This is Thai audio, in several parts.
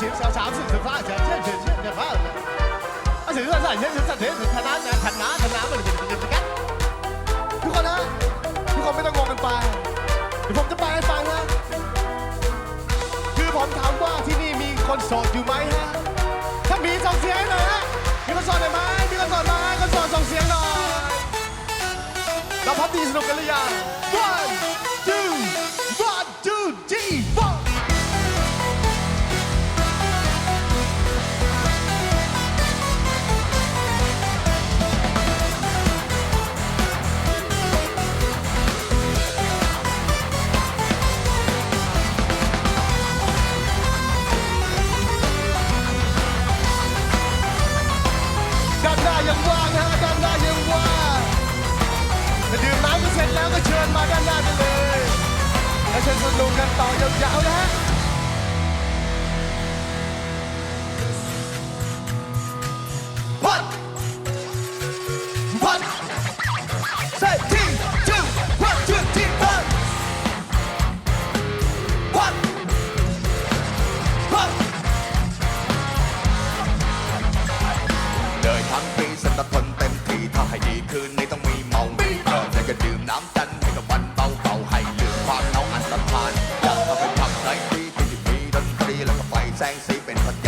情小茶是发小，这这这这发了。啊，这这这这这这这他拿拿他拿他拿มาเลยกันทุกคนนะทุกคนไม่ต้องงงกันไปเดี๋ยวผมจะแปลให้ฟังนะคือผมถามว่าที่นี่มีคนโสดอยู่ไหมฮะถ้ามีส่งเสียงหน่อยฮะมีคนโสดหน่อยไหมมีคนโสดไหมคนโสดส่งเสียงหน่อยเราพับดีสนุกกันหรือยัง one ว่างนะฮด้านหน้ายังว่างถ้าดื่มน้ำก็เสร็จแล้วก็เชิญมาด้านหน้าไปเลย และเชิญสนุกกันต่อยาวๆนะ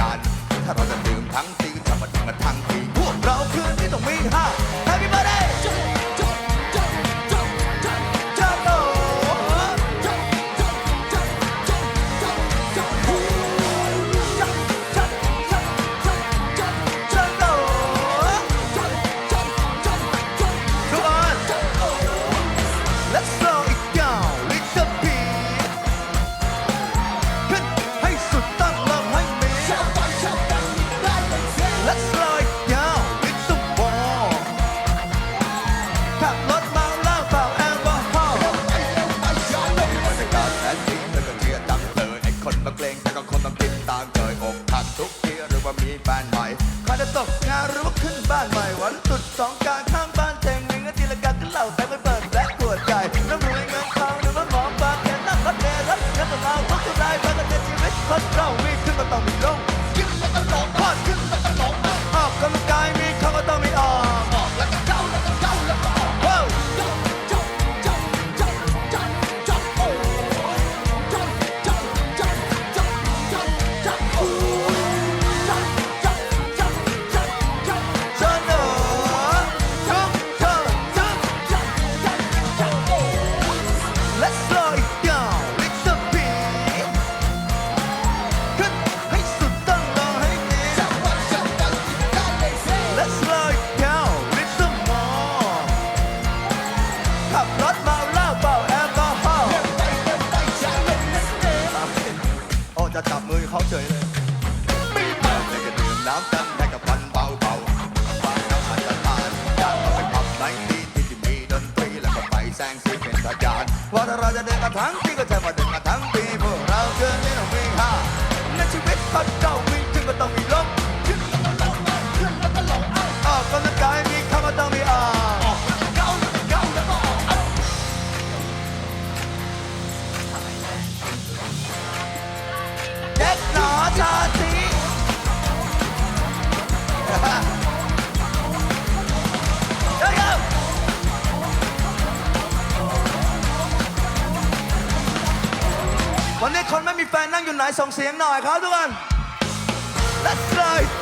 กัน ถ้าเราจะดื่มทั้งทีก็จะมาดื่มมาทั้งทีพวกเราคืนนี้ต้องมีห้า Happy b i r 他这个怎么整啊？他。 คนไม่มีแฟนนั่งอยู่ไหนส่งเสียงหน่อยครับทุกคน Let's go